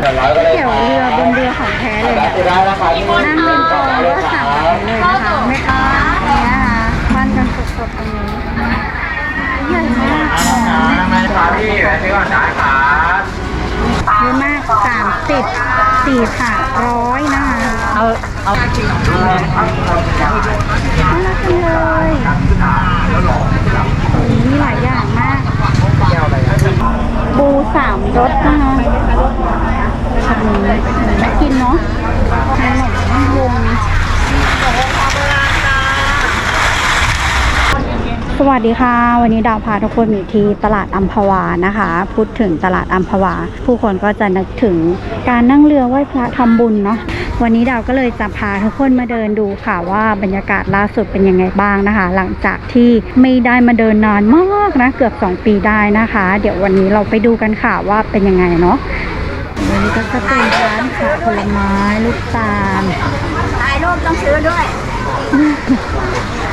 เกี่ยวเรือบนเรือของแท้เลยอะได้ราคาที่นั่งเป็นกองแล้วก็สั่งแบบนี้เลยนะคะแม่ค้าเนี่ยค่ะปั้นกันสดๆตรงนี้ใหญ่มากทำไมครับพี่แวะซื้อก่อนได้ครับเยอะมากสามสิบสี่ถาดร้อยนะคะเอาเอาน่ารักจังเลยมีหลายอย่างมาก เกี่ยวอะไรอะ บูสามรสนะคะนมน่ากินเนาะขนมวงสวัสดีค่ะ วันนี้ดาวพาทุกคนอยู่ที่ตลาดอัมพวานะคะ พูดถึงตลาดอัมพวา ผู้คนก็จะนึกถึงการนั่งเรือไหว้พระทำบุญเนาะ วันนี้ดาวก็เลยจะพาทุกคนมาเดินดูค่ะว่าบรรยากาศล่าสุดเป็นยังไงบ้างนะคะ หลังจากที่ไม่ได้มาเดินนานมากนะเกือบ 2 ปีได้นะคะ เดี๋ยววันนี้เราไปดูกันค่ะว่าเป็นยังไงเนาะวันนี้ก็จะเป็นร้านขายผลไม้ลูกตาลถ่ายรูปต้องซื้อด้วย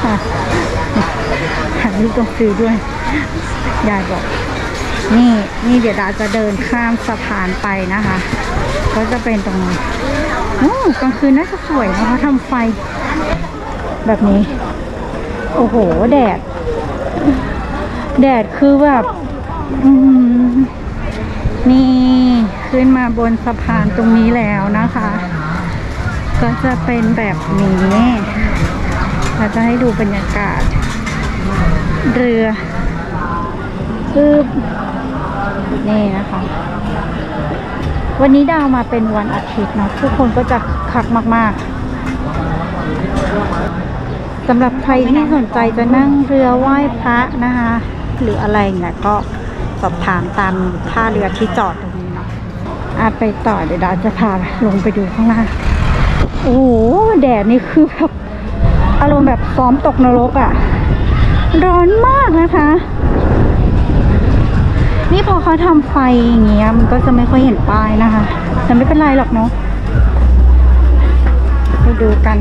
ค่ะถ่ายรูปต้องซื้อด้วยยายบอก นี่นี่เดี๋ยวดาจะเดินข้ามสะพานไปนะคะ ก็จะเป็นตรงนี้โอ้ กลางคืนน่าจะสวยนะเขาทำไฟ แบบนี้ โอ้โห แดด แดดคือแบบนี่ขึ้นมาบนสะพานตรงนี้แล้วนะคะ ก็จะเป็นแบบนี้เราจะให้ดูบรรยากาศ เรือคือนี่นะคะ วันนี้ดาวมาเป็นวันอาทิตย์เนาะทุกคนก็จะคักมาก ๆสำหรับใครที่สนใจจะนั่งเรือไหว้พระนะคะ หรืออะไรอย่างเงี้ยก็สอบถามตามท่าเรือที่จอดตรงนี้เนาะอาไปต่อเดี๋ยวดาวจะพาลงไปดูข้างล่างโอ้โหแดดนี่คือแบบอารมณ์แบบซ้อมตกนรกอะ่ะ ร้อนมากนะคะ นี่พอเขาทำไฟอย่างเงี้ยมันก็จะไม่ค่อยเห็นป้ายนะคะ แต่ไม่เป็นไรหรอกเนาะไปดูกัน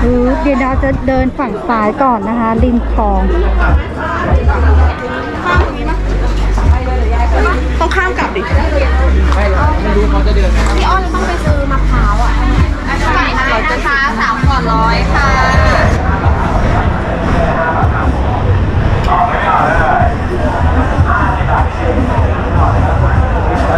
หรือเดี๋ยวเราจะเดินฝั่งซ้ายก่อนนะคะริมคลองต้องข้ามกลับดิไม่ไม่รู้เขาจะเดินไหมพี่อ้อนต้องไปซื้อมะพร้าวอะไก่เราจะช้าสามก่อนร้อยค่ะ น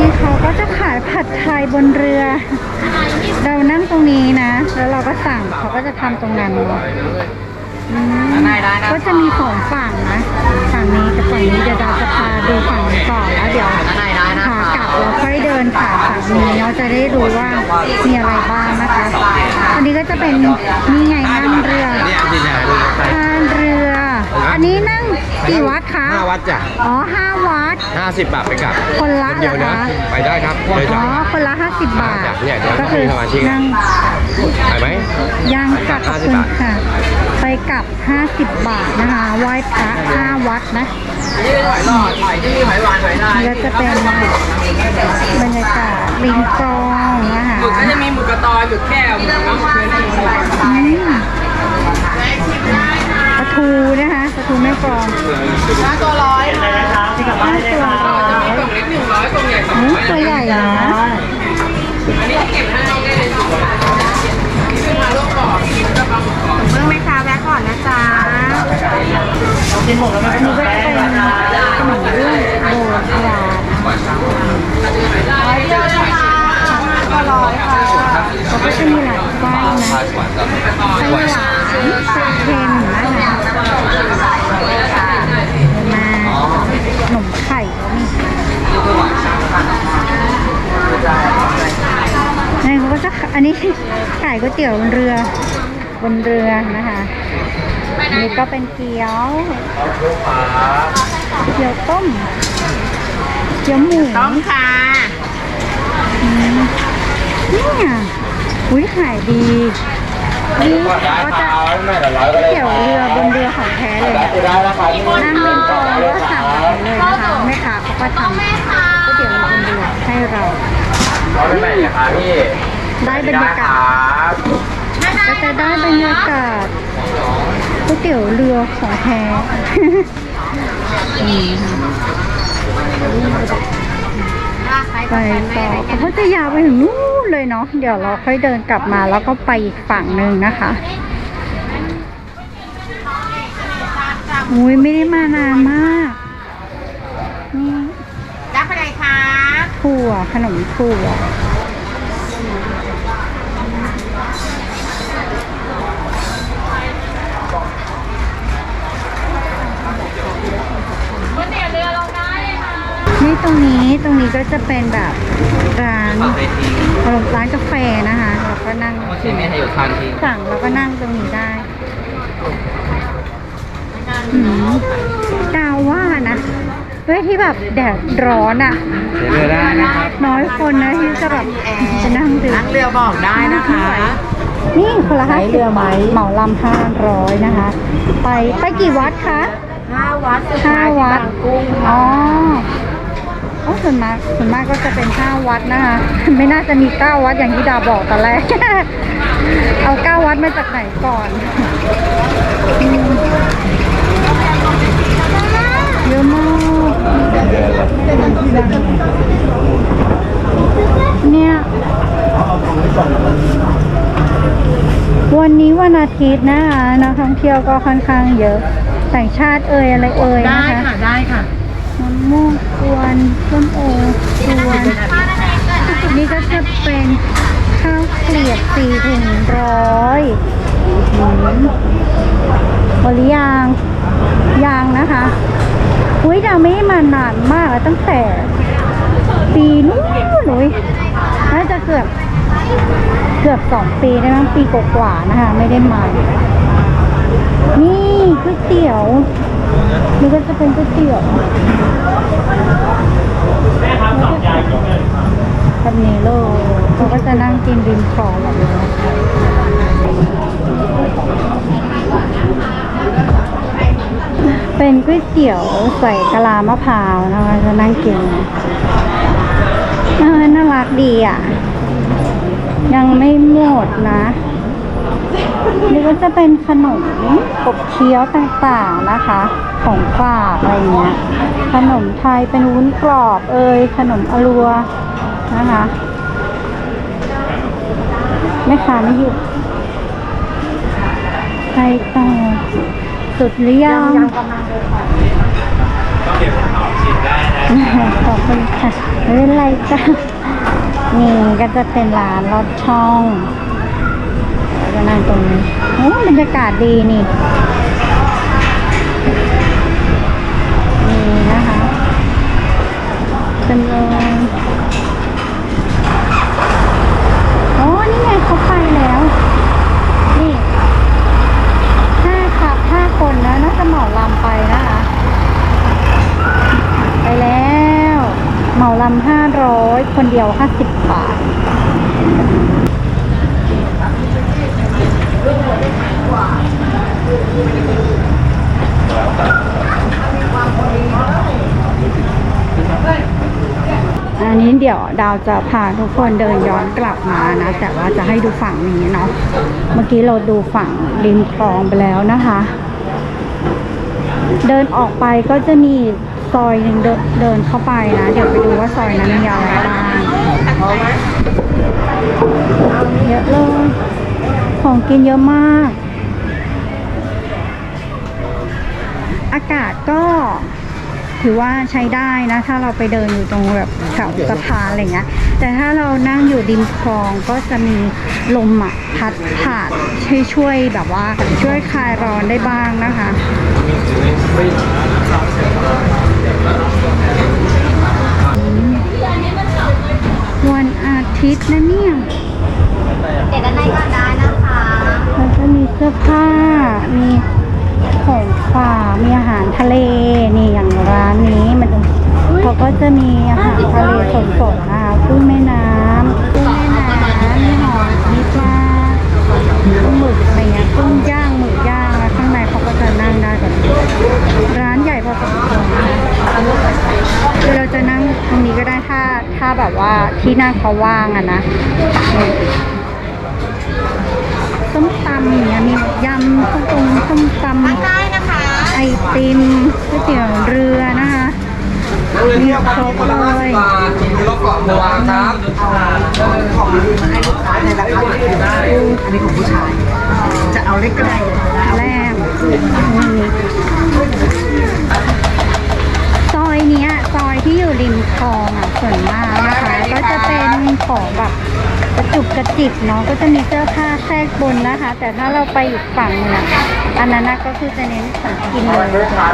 ี่เขาก็จะขายผัดไทยบนเรือ เรานั่งตรงนี้นะ แล้วเราก็สั่งเขาก็จะทำตรงนั้นเนาะอืมก็จะมีสองฝั่งนะฝั่งนี้กับฝั่งนี้เดี๋ยวเราจะพาดูฝั่งนี้ก่อนแล้วเดี๋ยวขากลับเราค่อยเดินผ่านฝั่งนี้เนาะจะได้รู้ว่ามีอะไรบ้างนะคะ อันนี้ก็จะเป็นนี่ไงนั่งเรือเนี่ยจริงๆทานเรือ อันนี้นั่งกี่วัดคะห้าวัดจ้ะอ๋อห้าวัด ห้าสิบบาทไปกลับคนละเดียวเหรอนะ คะ ไปได้ครับเลยอ๋จ้ะ อคนละ 50 บาทจ้ะเนี่ยเดี๋ยวก็คือต้องมีสมาชิกนั่งไปไหม ยังกลับขอบคุณค่ะไป กลับ 50 บาทนะคะไหว้พระ5วัดนะยืดหอยหลอดหอยที่หอยหวานหอยลายนี่ก็จะเป็นบรรยากาศลิงกองนะคะหมึกก็จะมีหมึกกระตอยหมึกแก้วหมึกน้ำมันปลาทูนะคะปลาทูแม่กรอง ค้าแวะก่อนนะจ๊ะอันนี้ก็จะเป็นขนมเรื่องโบราณร้อยเดียวนะคะก็ร้อยค่ะก็จะมีหลายไส้นะไส้หวานไส้เค็มนะคะมาขนมไข่ก็มีนี่เขาก็จะอันนี้ขายก๋วยเตี๋ยวบนเรือบนเรือนะคะ นนี้ก็เป็นเกี๊ยว เกี๊ยวต้ม เกี๊ยวหมูต้องค่ะอืมเนี่ยอุ้ยขายดีนี่ก็จะเกี่ยวเรือบนเรือของแท้เลยอะได้ราคาที่นั่งเป็นกองแล้วก็สั่งแบบนี้เลยนะคะแม่ค้าเขาก็ทำก๋วยเตี๋ยวเรือบนเรือให้เราร้อยแปดราคาพี่ได้บรรยากาศครับ ก็จะได้บรรยากาศก๋วยเตี๋ยวเรือของแท้นี่ค่ะไปต่อเขาก็จะยาวไปถึงนู้นเลยเนาะเดี๋ยวเราค่อยเดินกลับมาแล้วก็ไปอีกฝั่งหนึ่งนะคะอุ้ยไม่ได้มานานมากนี่รับอะไรคะถั่วขนมถั่ว เตี๋ยวเรือลงได้เลยค่ะนี่ตรงนี้ตรงนี้ก็จะเป็นแบบร้านฝั่งเวทีร้านกาแฟนะคะเราก็นั่งก็ใช้เมียให้อยู่ทานทีสั่งแล้วก็นั่งตรงนี้ได้หืมดาวว่านะเว้ยที่แบบแดดร้อนอะใช้เรือได้นะครับน้อยคนนะที่จะแบบจะนั่งดื่มนั่งเรือบอกได้นะคะ นี่คนละห้าใช้สิเรือไหมเหมาลำห้าร้อยนะคะ ไปไปกี่วัดคะห้า วัดสุดห้าท้ายที่วัดบางกุ้งอ๋อโอ้ส่วนมากส่วนมากก็จะเป็นห้าวัดนะคะไม่น่าจะมีเก้าวัดอย่างที่ดาบอกตอนแรกเอาเก้าวัดมาจากไหนก่อนอืมเยอะมากเนี่ยวันนี้วันอาทิตย์นะคะนักท่องเที่ยวก็ค่อนข้างเยอะ ต่างชาติเอ่ยอะไรเอ่ยได้นะคะค่ะได้ค่ะมะม่วงกวนส้มโอกวนนี่ก็จะเป็นข้าวเกลียบสี่ถึงร้อยอืมบริยางยางนะคะอุ้ยดาวไม่ได้มานานมากแล้วตั้งแต่ปีนู้นเลยน่าจะเกือบเกือบสองปีได้มั้งปีกว่าๆนะคะ ไม่ได้มา นี่ก๋วยเตี๋ยวนี่ก็จะเป็นก๋วยเตี๋ยวแบบนี้เลยเขาก็จะนั่งกินริมคลองแบบนี้เป็นก๋วยเตี๋ยวใส่กะลามะพร้าวนะคะจะนั่งกินน่ารักดีอะ ยังไม่หมดนะ นี่ก็จะเป็นขนมกบเคี้ยวต่างๆนะคะ ของฝากอะไรเงี้ย ขนมไทยเป็นวุ้นกรอบเอยขนมอลัวนะคะแม่ค้าไม่หยุดใครต่อสุดหรือยังขอบคุณค่ะไม่เป็นไรจ้ะนี่ก็จะเป็นร้านรถช่องแล้ว ก็นั่งตรงนี้โอ้บรรยากาศดีนี่นี่นะคะเป็นเลยโอ้นี่ไงเขาไปแล้ว นี่ห้าขับห้าคนนะน่าจะเหมาลำไปนะคะ ไปแล้ว เหมาลำห้าร้อยคนเดียวห้าสิบบาท อันนี้เดี๋ยวดาวจะพาทุกคนเดินย้อนกลับมานะ แต่ว่าจะให้ดูฝั่งนี้เนาะเมื่อกี้เราดูฝั่งริมคลองไปแล้วนะคะ เดินออกไปก็จะมีซอยหนึ่งเดินเดินเข้าไปนะ เดี๋ยวไปดูว่าซอยนั้นมีอะไรบ้างเยอะเลยของกินเยอะมาก อากาศก็ ถือว่าใช้ได้นะ ถ้าเราไปเดินอยู่ตรงแบบแถวสะพานอะไรเงี้ย แต่ถ้าเรานั่งอยู่ริมคลองก็จะมีลมอะพัดผ่านช่วยช่วยแบบว่าช่วยคลายร้อนได้บ้างนะคะวันอาทิตย์นะเนี่ยเด็ดด้านในก่อนได้นะคะมันจะมีเสื้อผ้ามี ของฝามีอาหารทะเล นี่อย่างร้านนี้มันเขาก็จะมีอาหารทะเลสดๆนะคะกุ้งแม่น้ำกุ้งแม่น้ำมีหอยมีปลากุ้งหมึกอะไรเงี้ยกุ้งย่างหมึกย่างแล้วข้างในเขาก็จะนั่งได้แบบร้านใหญ่พอสมควรคือเราจะนั่งตรงนี้ก็ได้ถ้าถ้าแบบว่าที่นั่งเขาว่างอะนะส้มตติมตำ ก๋วยเตี๋ยวเรือนะคะมีครบเลยรถเกาะบัวครับของมาให้ลูกค้าในราคาถูกอันนี้ของผู้ชาย จะเอาเล็กก็ได้แรกซอยเนี้ยซอยที่อยู่ริมคลองอะส่วนมากนะคะก็จะเป็นของแบบ กระจุกกระจิบเนาะก็จะมีเสื้อผ้าแทรกบนนะคะ แต่ถ้าเราไปอีกฝั่งหนึงอะอันนั้นนะก็คือจะเน้นของกินเลย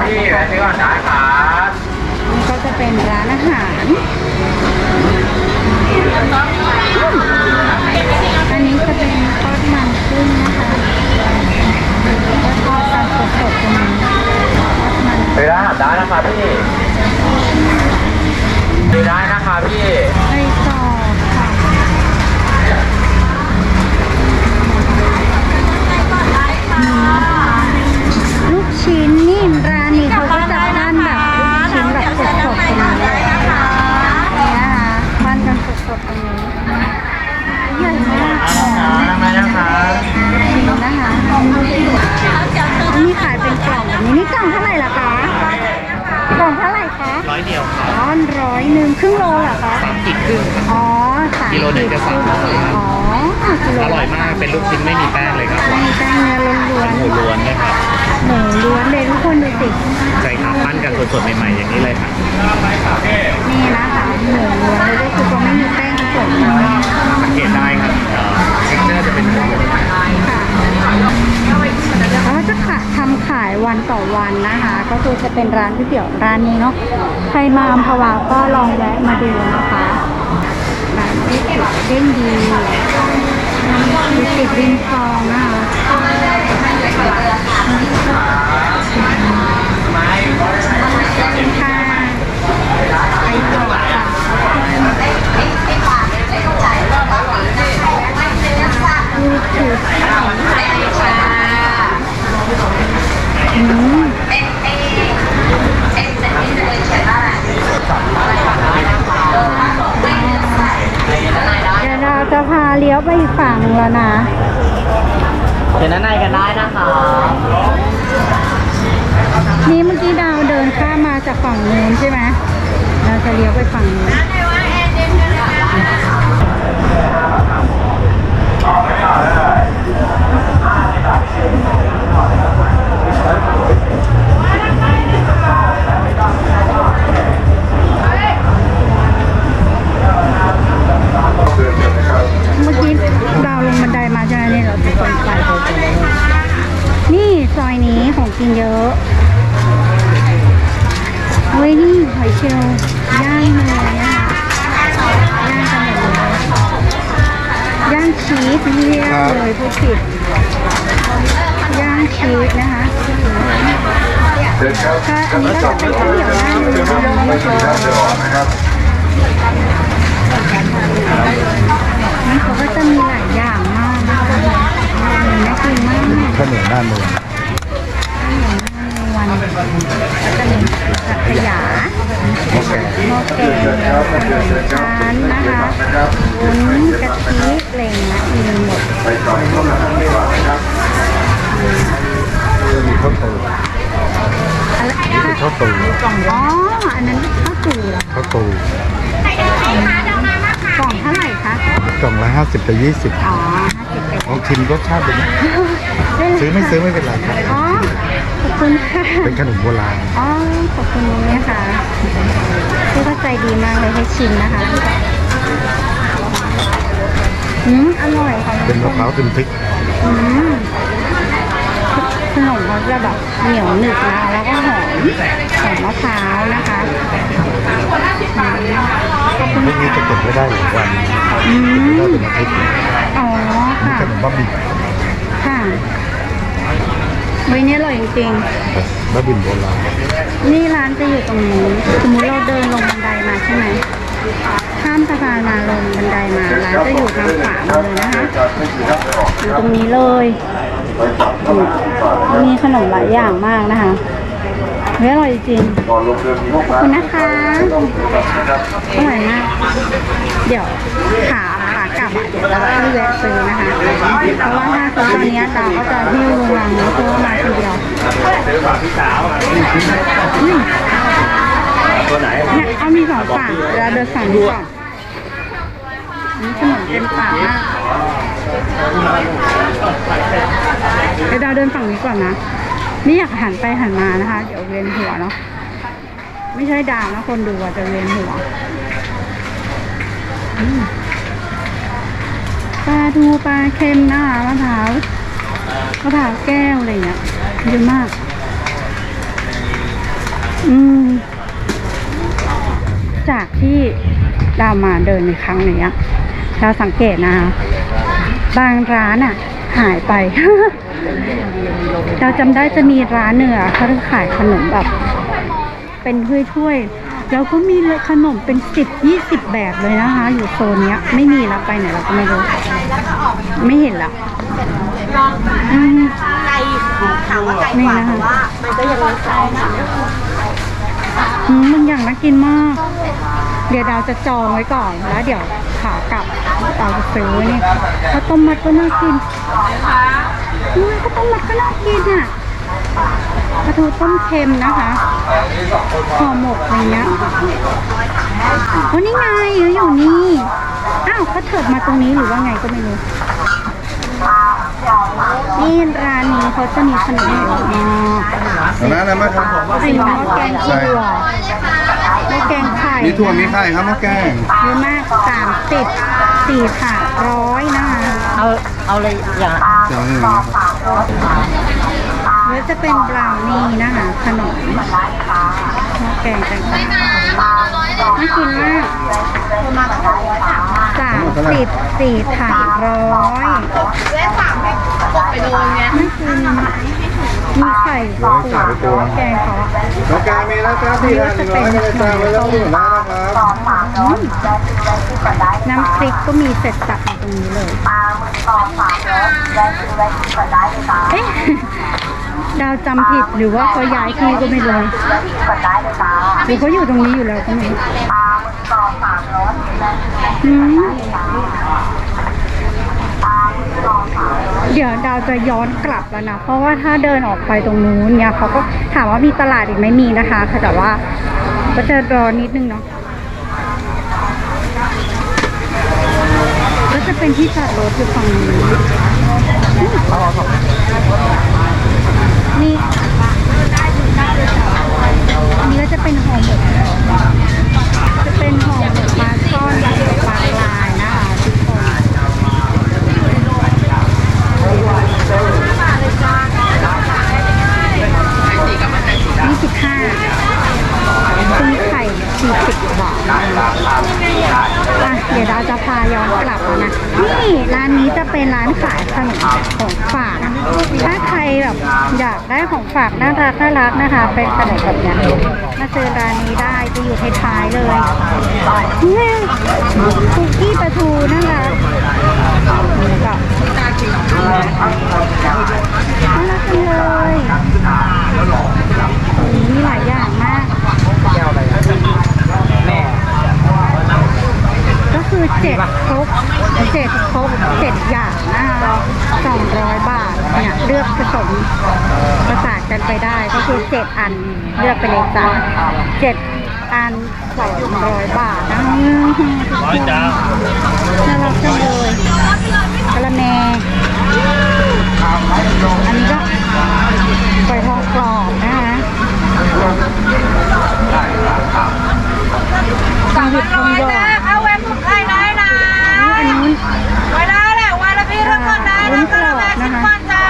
พี่ไปที่ก่อนได้ครับนี่ก็จะเป็นร้านอาหารอันนี้จะเป็นทอดมันกุ้งนะคะแล้วก็ทอดกันสดๆตรงนี้ทอดมันไปได้ได้นะครับพี่ไปได้นะครับพี่ อันนี้ขายเป็นกล่องแบบนี้นี่กล่องเท่าไหร่ล่ะคะกล่องเท่าไหร่คะร้อยเดียวครับอ๋อร้อยหนึ่งครึ่งโลเหรอคะสามขีดครึ่งครับอ๋อสามกิโลหนึ่งจะสามร้อยอ๋อกิโลอร่อยมากเป็นลูกชิ้นไม่มีแป้งเลยครับไม่มีแป้งเนื้อล้วนหมูล้วนเลยครับๆหมูล้วนเลยทุกคนดูสิใช่ครับปั้นกันสดๆใหม่ๆอย่างนี้เลยครับนี่นะคะหมูล้วนเลยก็คือเขาไม่มีแป้งผสมค่ะสังเกตได้ครับเท็กเจอร์จะเป็นหมูล้วนแล้วก็จะ ขายทำขายวันต่อวันนะคะ ก็คือจะเป็นร้านก๋วยเตี๋ยวร้านนี้เนาะใครมาอัมพวาก็ลองแวะมาดูนะคะร้านก๋วยเตี๋ยวเด้งดีอยู่ติดริมคลองนะคะค่ะไปต่อค่ะนี่คืออืม เดี๋ยวเราจะพาเลี้ยวไปอีกฝั่งหนึ่งแล้วนะเชิญด้านในกันได้นะคะ นี่เมื่อกี้ดาวเดินข้ามมาจากฝั่งนู้นใช่ไหมเราจะเลี้ยวไปฝั่งนู้นเมื่ ใช่นี่เราทุกคนไปนี่ซอยนี้ของกินเยอะเฮ้ยนี่หอยเชลล์ย่างมาเลยนะคะย่างกันหมดเลยย่างชีสเรียกเลยผู้ผิดย่างชีสนะคะค่ะอันนี้ก็จะเป็นข้าวเหนียวย่างเนื้อนี่เขาก็จะมีหลายอย่างมากนะคะ น่ากินมากข้าวเหนียวหน้าเมืองวันจะมีสักยาโอเคโมเกลขนมชั้นนะคะวุ้นกะทิเปล่งนะมีหมดมีข้าวตูอะไรข้าวตูอ๋อ อันนั้นข้าวตู่เหรอข้าวตูกล่องเท่าไหร่คะ กล่องละห้าสิบกับยี่สิบอ๋อ ชิมรสชาติดูนะซื้อไม่ซื้อไม่เป็นไรครับอ๋อขอบคุณค่ะเป็นขนมโบราณอ๋อขอบคุณนุ้ยค่ะพี่ก็ใจดีมากเลยให้ชิมนะคะอืมอร่อยค่ะเป็นมะพร้าวเป็นพริกอืมขนมเขาจะแบบเหนียวหนึบนะแล้วก็หอมหอมมะพร้าวนะคะอืมขอบคุณ พวกนี้จะเก็บไว้ได้หลายวันอืเก็บไว้มได้เป็นอาทิตย์เลยอ๋อนี่ค่ะขนมบ้าบินค่ะเว้ยนี่อร่อยจริงบ้าบินโบราณๆนี่ร้านจะอยู่ตรงนี้สมมติเราเดินลงบันไดมาใช่ไหมข้ามสะพานมาลงบันไดมาร้านจะอยู่ทางขวามือนะคะอยู่ตรงนี้เลยอืมมีขนมหลายอย่างมากนะคะ เฮ้ยอร่อยจริงขอบคุณนะคะอร่อยมาก เดี๋ยวขาขากลับอะเดี๋ยวเราค่อยแวะซื้อนะคะ เพราะว่าถ้าซื้อตอนเนี้ยดาวก็จะหิ้วลงรังแล้วเพราะว่ามาคนเดียวซื้อฝากพี่สาวอืมตัวไหนเนี่ยเอามีสองฝั่งเวลาเดินฝั่งนี้ก่อนอันนี้ถนนเป็นป่ามากเดี๋ยวดาวเดินฝั่งนี้ก่อนนะ นี่อยากหันไปหันมานะคะ เดี๋ยวเวียนหัวเนาะไม่ใช่ดาวนะคนดูอะจะเวียนหัวปลาทูปลาเค็มนะคะมะพร้าวมะพร้าวแก้วอะไรเงี้ยเยอะมาก อืม จากที่ดาวมาเดินในครั้งนี้ดาวสังเกตนะคะบางร้านอะ หายไป เราจำได้จะมีร้านเนื้อะเขาจะขายขนมแบบ เป็นถ้วยๆแล้วก็มีขนมเป็นสิบยี่สิบแบบเลยนะคะ อยู่โซนเนี้ย ไม่มีแล้วไปไหนเราก็ไม่รู้ ไม่เห็นละอืมไก่ถามว่าไก่กว่าแต่ว่ามันก็ยังไม่ใช่นะอืมมันอย่างน่ากินมาก เดี๋ยวดาวจะจองไว้ก่อนแล้วเดี๋ยวขากลับดาวจะซื้อนี่ข้าวต้มมัดก็น่ากิน อืมข้าวต้มมัดก็น่ากินอะปลาทูต้มเค็มนะคะห่อหมกอะไรเงี้ยโอ้นี่ไงอยู่นี่ อ้าวก็เถิดมาตรงนี้หรือว่าไงก็ไม่รู้ นี่ร้านนี้เขาจะมีขนมอ๋อเอาน้ำอะไรมาครับเป็นหม้อแกงถั่วหม้อแกงไข่มีถั่วมีไข่ครับหม้อแกงเยอะมากสามสิบสี่ถาดร้อยนะคะเอา เอาเลยอย่างเดี๋ยวนี่นะครับ แล้วจะเป็นบราวนี่นะคะขนมแกงต่างๆน่ากินมากสามสิบสี่ถาดร้อยเล่นสามให้ตกไปโดนเนี้ยน่กินมีไข่ปูแกงเขาน้อแกงมีแล้วจ้าที่ร้านหนึ่งร้อยไม่ได้จ้าไม่ต้องพูดนะนะครับน้ำพริกก็มีเสร็จสับตรงนี้เลย ดาวจำผิดหรือว่าเขาย้ายที่ก็ไม่รู้หรือเขาอยู่ตรงนี้อยู่แล้วก็ไม่รู้อืมเดี๋ยวดาวจะย้อนกลับแล้วนะ เพราะว่าถ้าเดินออกไปตรงนู้นเนี่ยเขาก็ถามว่ามีตลาดอีกไหมมีนะคะ แต่ว่าก็จะรอนิดนึงเนาะ ก็จะ เป็นที่จอดรถอยู่ฝั่งนี้นี่นี้ก็จะเป็นห่อหมกจะเป็นห่อหมกปลาช่อนกับปลาลายนะคะทุกคนยี่สิบห้าซื้อไข่สี่สิบบาท อะเดี๋ยวเราจะพาย้อนกลับแล้วนะ นี่ร้านนี้จะเป็นร้านขายขนมของฝาก ถ้าใครแบบอยากได้ของ ฝากน่ารักน่ารักนะคะ เป็นขนมแบบนี้มาเจอร้านนี้ได้จะอยู่ท้ายๆเลยเนี่ยคุกกี้ปลาทูน่ารักนี่ก็น่ารักจังเลยมีหลายอย่างมากก็คือเจ็ดครบเจ็ดครบเจ็ดอย่างนะคะสองร้อยบาทเนี่ยเลือกผสม ไปได้ก็คือเจ็ดอันเลือกไปเลยจ้าเจ็ดอันสองร้อยบาทนะร้อยจ้าน่ารักจังเลยกะละแมอันนี้ก็ไก่ทองกรอบนะคะทองหยิบทองหยอดเอาแหวนผมได้ได้นะอันนู้นไว้ได้แหละวันละพี่แล้วก่อนได้แล้วก็ละแม่สิบบาทจ้า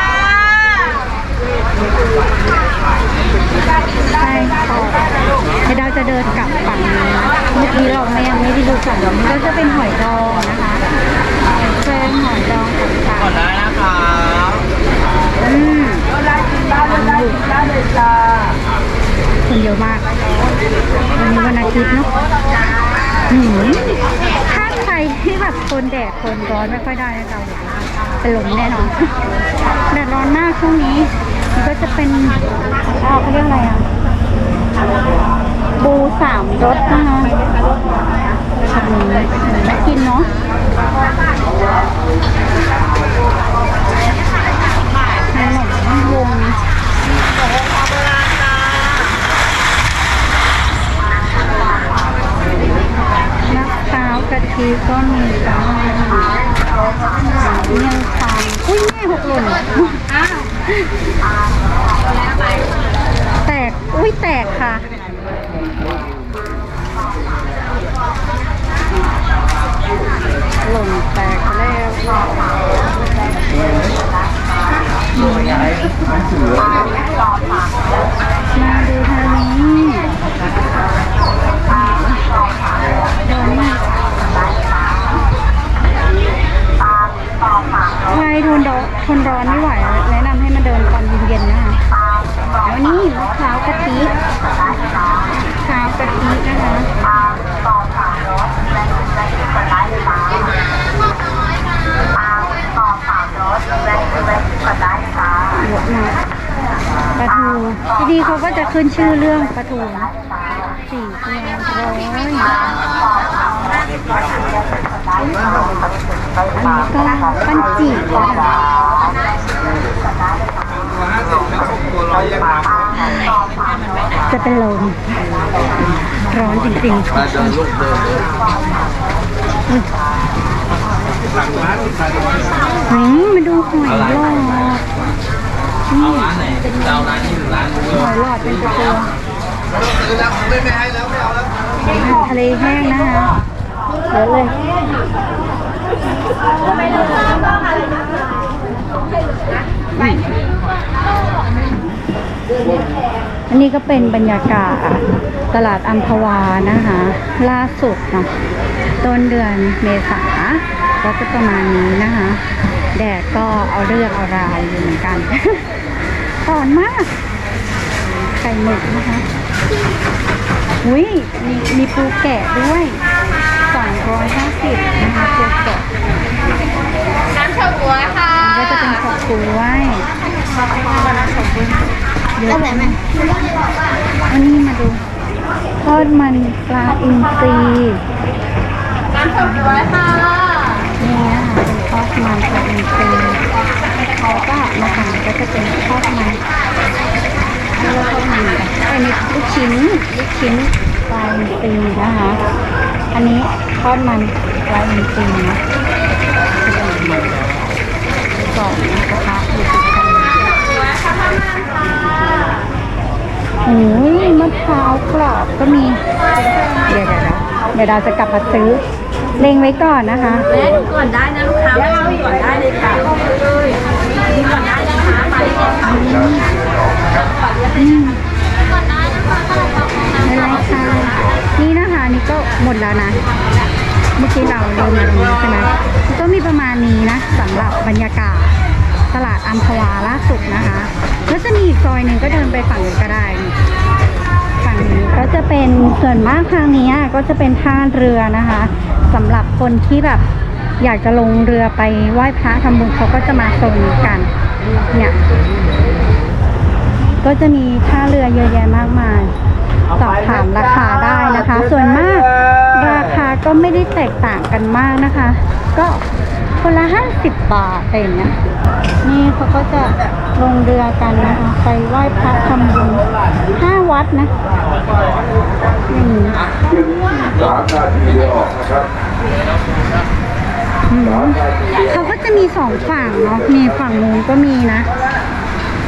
ใช่ค่ะเดี๋ยวเราจะเดินกลับฝั่งนี้เมื่อกี้เราไม่ยังไม่ได้ดูฝั่งนี้ก็จะเป็นหอยดองนะคะเป็นหอยดองต่างก่อนได้นะคะอืมได้เลยได้เลยจ้าคนเยอะมาก วันนี้วันอาทิตย์เนาะหืมถ้าใครที่แบบทนแดดทนร้อนไม่ค่อยได้นะคะเป็นลมแน่นอนแดดร้อนมากช่วงนี้ ก็จะเป็นอ่าเขาเรียกอะไรอะ บูสามรสนะคะขนมไม่กินเนาะขนมวงมะพร้าวกะทิก็มีจ้าเมี่ยงคำอุ้ยแม่หกหล่นอ้าว แตก อุ้ยแตกค่ะ หล่นแตกแล้วมาดูทางนี้เดินมาใครทนร้อนทนร้อนไม่ไหวแนะำให้มาเดินตอนเย็นๆนะคะแล้วนี่มะพร้าวกะทิมะพร้าวกะทินะคะเยอะมากปลาทูที่นี่เขาก็จะขึ้นชื่อเรื่องปลาทูสี่ตัวร้อยอันนี้ก็ปันจีบนะคะ จะเป็นลมร้อนจริงๆมาเดินลูกเดินเลยหืมมาดูหอยหลอดนี่หอยหลอดเป็นตัวหาทะเลแห้งนะคะเยอะเลย อันนี้ก็เป็นบรรยากาศตลาดอัมพวานะคะ ล่าสุดเนาะต้นเดือนเมษาก็จะประมาณนี้นะคะ แดดก็เอาเรื่องเอาราวอยู่เหมือนกันร้อนมากไข่หมึกนะคะอุ้ยมีมีปูแกะด้วย250นะคะปูแกะน้ำเฉาก๊วยค่ะก็จะเป็นขอบกล้วย เยอะไหมอันนี้มาดูทอดมันปลาอินทรีน้ำเฉาก๊วยค่ะนี่นะคะเป็นทอดมันปลาอินทรีเขาก็มาทำก็จะเป็นทอดมันเรียกว่าทอดมันอันนี้ลูกชิ้นลูกชิ้นปลาอินทรีนะคะ อันนี้ทอดมันปลาอินทรีนะสองกระทะอยู่ติดกัน โอ้ยมะพร้าวกรอบก็มี เดี๋ยวเดี๋ยวเดี๋ยวเราจะกลับมาซื้อ เล็งไว้ก่อนนะคะ แม่ดูก่อนได้นะลูกค้าแม่ดูก่อนได้เลยค่ะดูก่อนได้นะคะมาได้เลยค่ะอืมไม่ไรค่ะ นี่นะคะนี่ก็หมดแล้วนะ เมื่อกี้เราเดินมาตรงนี้ใช่ไหมก็มีประมาณนี้นะสำหรับบรรยากาศ ตลาดอัมพวาล่าสุดนะคะ แล้วจะมีอีกซอยหนึ่งก็เดินไปฝั่งนู้นก็ได้ฝั่งนี้ก็จะเป็นส่วนมากทางนี้ก็จะเป็นท่าเรือนะคะสำหรับคนที่แบบอยากจะลงเรือไปไหว้พระทำบุญเขาก็จะมาโซนนี้กันเนี่ยก็จะมีท่าเรือเยอะแยะมากมายสอบถามราคาได้นะคะ ส่วนมากราคาก็ไม่ได้แตกต่างกันมากนะคะ ก็คนละห้าสิบบาทอะไรองเงี้ย นี่เขาก็จะลงเรือกันนะคะไปไหว้พระทำบุญห้าวัดนะอย่างนี้สามนาทีเดียวออกนะครับอืมเขาก็จะมีสองฝั่งเนาะมีฝั่งนู้นก็มีนะ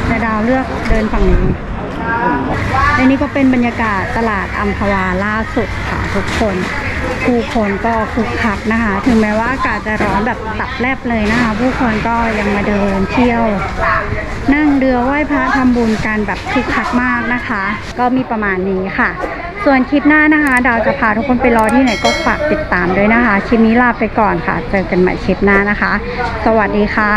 แต่ดาวเลือกเดินฝั่งนี้และนี่ก็เป็นบรรยากาศตลาดอัมพวาล่าสุดค่ะทุกคน ผู้คนก็คึกคักนะคะ ถึงแม้ว่าอากาศจะร้อนแบบตับแลบเลยนะคะ ผู้คนก็ยังมาเดินเที่ยว นั่งเรือไหว้พระทำบุญกันแบบคึกคักมากนะคะ ก็มีประมาณนี้ค่ะ ส่วนคลิปหน้านะคะ ดาวจะพาทุกคนไปรอที่ไหนก็ฝากติดตามด้วยนะคะ คลิปนี้ลาไปก่อนค่ะ เจอกันใหม่คลิปหน้านะคะ สวัสดีค่ะ